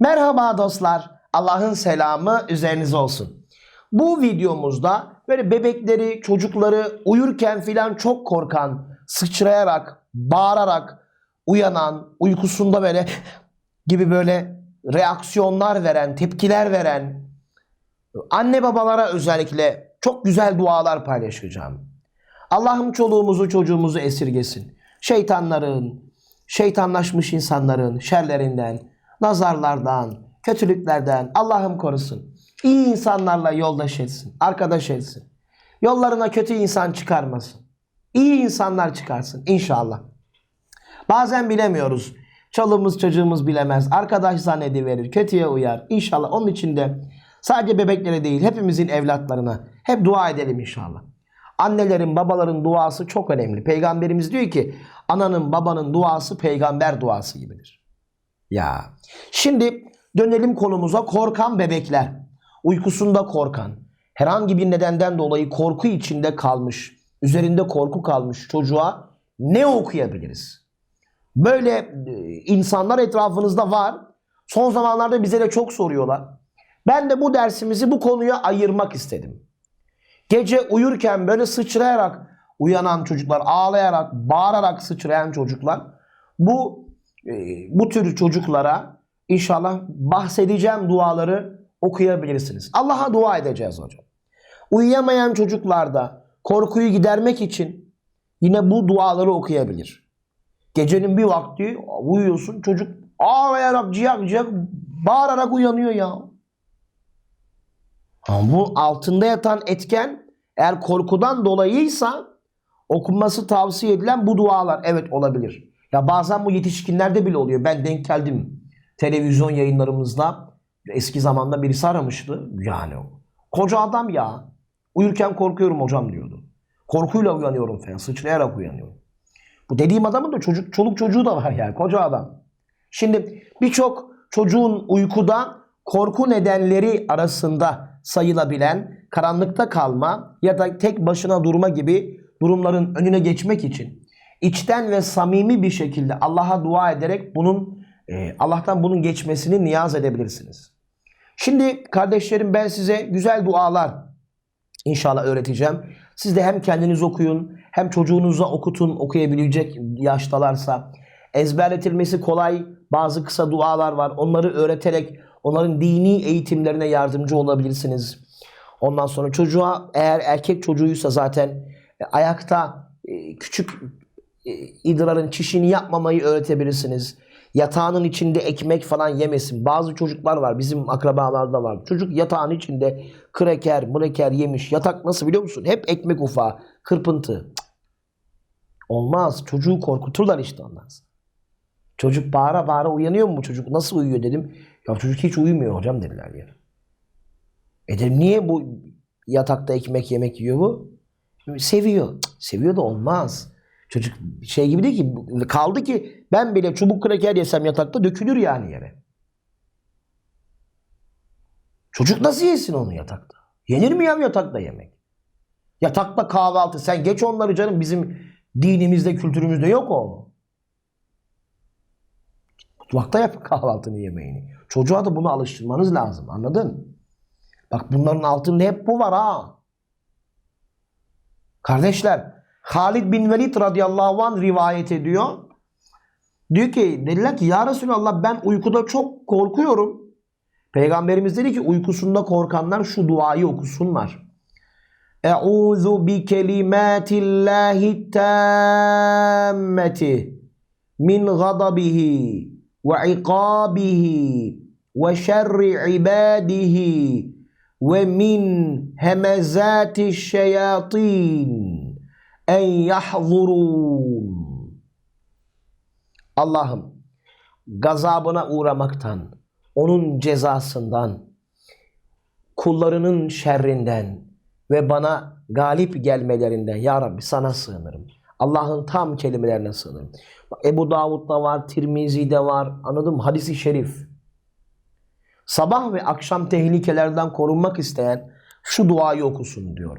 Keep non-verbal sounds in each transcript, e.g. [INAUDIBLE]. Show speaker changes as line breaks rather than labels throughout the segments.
Merhaba dostlar. Allah'ın selamı üzerinize olsun. Bu videomuzda böyle bebekleri, çocukları uyurken filan çok korkan, sıçrayarak, bağırarak uyanan, uykusunda böyle [LAUGHS] gibi böyle reaksiyonlar veren, tepkiler veren anne babalara özellikle çok güzel dualar paylaşacağım. Allah'ım çoluğumuzu çocuğumuzu esirgesin. Şeytanların, şeytanlaşmış insanların şerlerinden, nazarlardan, kötülüklerden Allah'ım korusun. İyi insanlarla yoldaş etsin, arkadaş etsin. Yollarına kötü insan çıkarmasın. İyi insanlar çıkarsın inşallah. Bazen bilemiyoruz. Çalımız çocuğumuz bilemez. Arkadaş zannediverir. Kötüye uyar. İnşallah onun için de sadece bebeklere değil hepimizin evlatlarına hep dua edelim inşallah. Annelerin babaların duası çok önemli. Peygamberimiz diyor ki ananın babanın duası peygamber duası gibidir. Ya şimdi dönelim konumuza korkan bebekler. Uykusunda korkan, herhangi bir nedenden dolayı korku içinde kalmış, üzerinde korku kalmış çocuğa ne okuyabiliriz? Böyle e, insanlar etrafınızda var. Son zamanlarda bize de çok soruyorlar. Ben de bu dersimizi bu konuya ayırmak istedim. Gece uyurken böyle sıçrayarak uyanan çocuklar, ağlayarak, bağırarak sıçrayan çocuklar bu bu tür çocuklara inşallah bahsedeceğim duaları okuyabilirsiniz. Allah'a dua edeceğiz hocam. Uyuyamayan çocuklarda korkuyu gidermek için yine bu duaları okuyabilir. Gecenin bir vakti uyuyorsun çocuk ağlayarak ciyak ciyak bağırarak uyanıyor ya. Ama bu altında yatan etken eğer korkudan dolayıysa okunması tavsiye edilen bu dualar evet olabilir. Ya bazen bu yetişkinlerde bile oluyor. Ben denk geldim televizyon yayınlarımızda. Eski zamanda birisi aramıştı. Yani. Koca adam ya. Uyurken korkuyorum hocam diyordu. Korkuyla uyanıyorum falan. Sıçrayarak uyanıyorum. Bu dediğim adamın da çocuk, çoluk çocuğu da var yani. Koca adam. Şimdi birçok çocuğun uykuda korku nedenleri arasında sayılabilen karanlıkta kalma ya da tek başına durma gibi durumların önüne geçmek için içten ve samimi bir şekilde Allah'a dua ederek bunun e, Allah'tan bunun geçmesini niyaz edebilirsiniz. Şimdi kardeşlerim ben size güzel dualar inşallah öğreteceğim. Siz de hem kendiniz okuyun hem çocuğunuza okutun okuyabilecek yaştalarsa. Ezberletilmesi kolay bazı kısa dualar var. Onları öğreterek onların dini eğitimlerine yardımcı olabilirsiniz. Ondan sonra çocuğa eğer erkek çocuğuysa zaten e, ayakta e, küçük idrarın çişini yapmamayı öğretebilirsiniz. Yatağının içinde ekmek falan yemesin. Bazı çocuklar var bizim akrabalarda var. Çocuk yatağın içinde kreker, mreker yemiş. Yatak nasıl biliyor musun? Hep ekmek ufağı, kırpıntı. Olmaz. Çocuğu korkuturlar işte ondan. Çocuk bağıra bağıra uyanıyor mu çocuk? Nasıl uyuyor dedim. Ya çocuk hiç uyumuyor hocam dediler ya. E dedim niye bu yatakta ekmek yemek yiyor bu? Seviyor. Seviyor da olmaz. Çocuk şey gibi değil ki kaldı ki ben bile çubuk kraker yesem yatakta dökülür yani yere. Çocuk nasıl yesin onu yatakta? Yenir mi ya yatakta yemek? Yatakta kahvaltı sen geç onları canım bizim dinimizde kültürümüzde yok o. Mutfakta yap kahvaltını yemeğini. Çocuğa da bunu alıştırmanız lazım anladın? Bak bunların altında hep bu var ha. Kardeşler Halid bin Velid radıyallahu anh rivayet ediyor. Diyor ki dediler ki ya Resulallah ben uykuda çok korkuyorum. Peygamberimiz dedi ki uykusunda korkanlar şu duayı okusunlar. Euzu bi kelimatillahi tammeti min gadabihi ve ikabihi ve şerri ibadihi ve min hemezati şeyatin en yahzurun. Allah'ım gazabına uğramaktan, onun cezasından, kullarının şerrinden ve bana galip gelmelerinden ya Rabbi sana sığınırım. Allah'ın tam kelimelerine sığınırım. Ebu Davud'da var, Tirmizi'de var. Anladın mı? Hadisi şerif. Sabah ve akşam tehlikelerden korunmak isteyen şu duayı okusun diyor.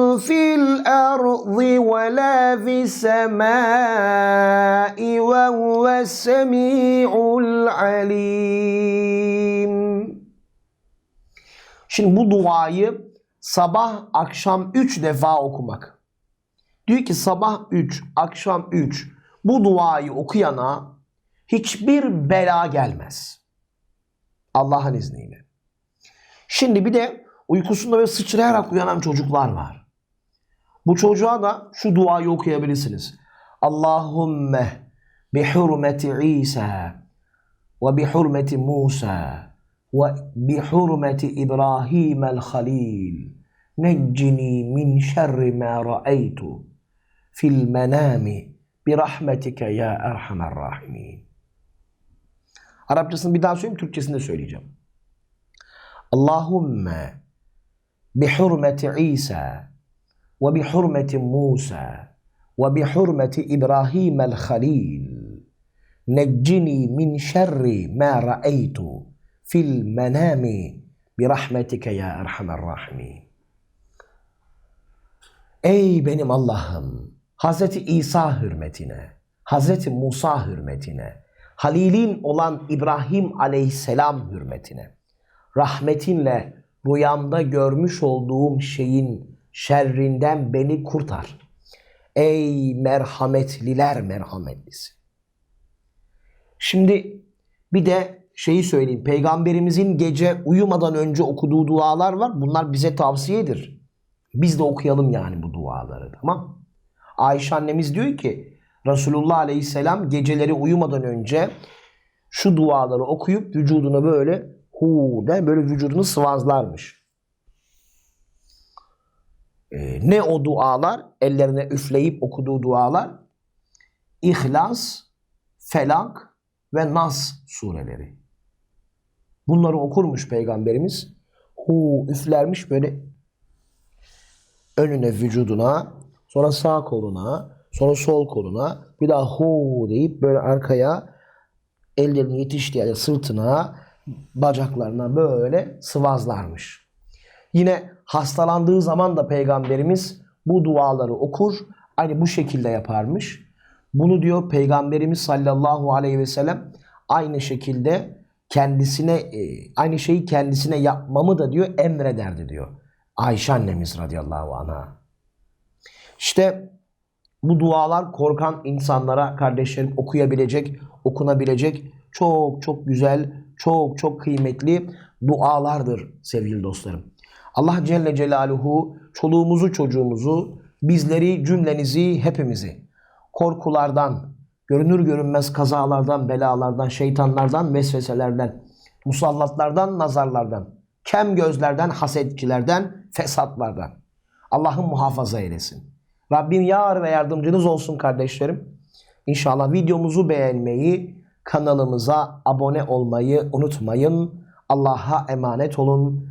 la fis semâi ve huves semî'ul alim. Şimdi bu duayı sabah akşam üç defa okumak. Diyor ki sabah 3, akşam 3 bu duayı okuyana hiçbir bela gelmez. Allah'ın izniyle. Şimdi bir de uykusunda böyle sıçrayarak uyanan çocuklar var. Bu çocuğa da şu duayı okuyabilirsiniz. Allahümme bi hurmeti İsa ve bi hurmeti Musa ve bi hurmeti İbrahim el Halil neccini min şerri ma ra'aytu fil menami bi rahmetike ya erhamer rahimin. Arapçasını bir daha söyleyeyim, Türkçesini de söyleyeceğim. Allahümme bi hurmeti İsa ve bi hurmeti Musa ve bi hurmeti İbrahim el Halil neccini min şerri ma ra'aytu fil menami bi rahmetike ya erhamer rahimin. Ey benim Allah'ım! Hazreti İsa hürmetine, Hazreti Musa hürmetine, Halil'in olan İbrahim aleyhisselam hürmetine, rahmetinle rüyamda görmüş olduğum şeyin şerrinden beni kurtar. Ey merhametliler merhametlisi. Şimdi bir de şeyi söyleyeyim. Peygamberimizin gece uyumadan önce okuduğu dualar var. Bunlar bize tavsiyedir. Biz de okuyalım yani bu duaları tamam Ayşe annemiz diyor ki Resulullah Aleyhisselam geceleri uyumadan önce şu duaları okuyup vücuduna böyle hu de böyle vücudunu sıvazlarmış. Ee, ne o dualar? Ellerine üfleyip okuduğu dualar? İhlas, Felak ve Nas sureleri. Bunları okurmuş Peygamberimiz. Hu üflermiş böyle önüne vücuduna, sonra sağ koluna, sonra sol koluna, bir daha hu deyip böyle arkaya ellerini yetiştiği yere sırtına, bacaklarına böyle sıvazlarmış. Yine hastalandığı zaman da Peygamberimiz bu duaları okur, aynı bu şekilde yaparmış. Bunu diyor Peygamberimiz sallallahu aleyhi ve sellem aynı şekilde kendisine e, aynı şeyi kendisine yapmamı da diyor emrederdi diyor. Ayşe annemiz radıyallahu anha. İşte bu dualar korkan insanlara kardeşlerim okuyabilecek, okunabilecek çok çok güzel, çok çok kıymetli dualardır sevgili dostlarım. Allah Celle Celaluhu çoluğumuzu çocuğumuzu, bizleri, cümlenizi, hepimizi korkulardan, görünür görünmez kazalardan, belalardan, şeytanlardan, vesveselerden, musallatlardan, nazarlardan, kem gözlerden, hasetçilerden, fesatlardan. Allah'ın muhafaza eylesin. Rabbim yar ve yardımcınız olsun kardeşlerim. İnşallah videomuzu beğenmeyi, kanalımıza abone olmayı unutmayın. Allah'a emanet olun.